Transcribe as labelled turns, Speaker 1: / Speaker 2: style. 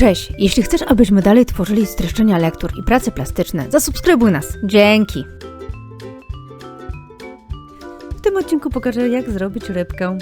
Speaker 1: Cześć! Jeśli chcesz, abyśmy dalej tworzyli streszczenia lektur i prace plastyczne, zasubskrybuj nas. Dzięki! W tym odcinku pokażę, jak zrobić rybkę.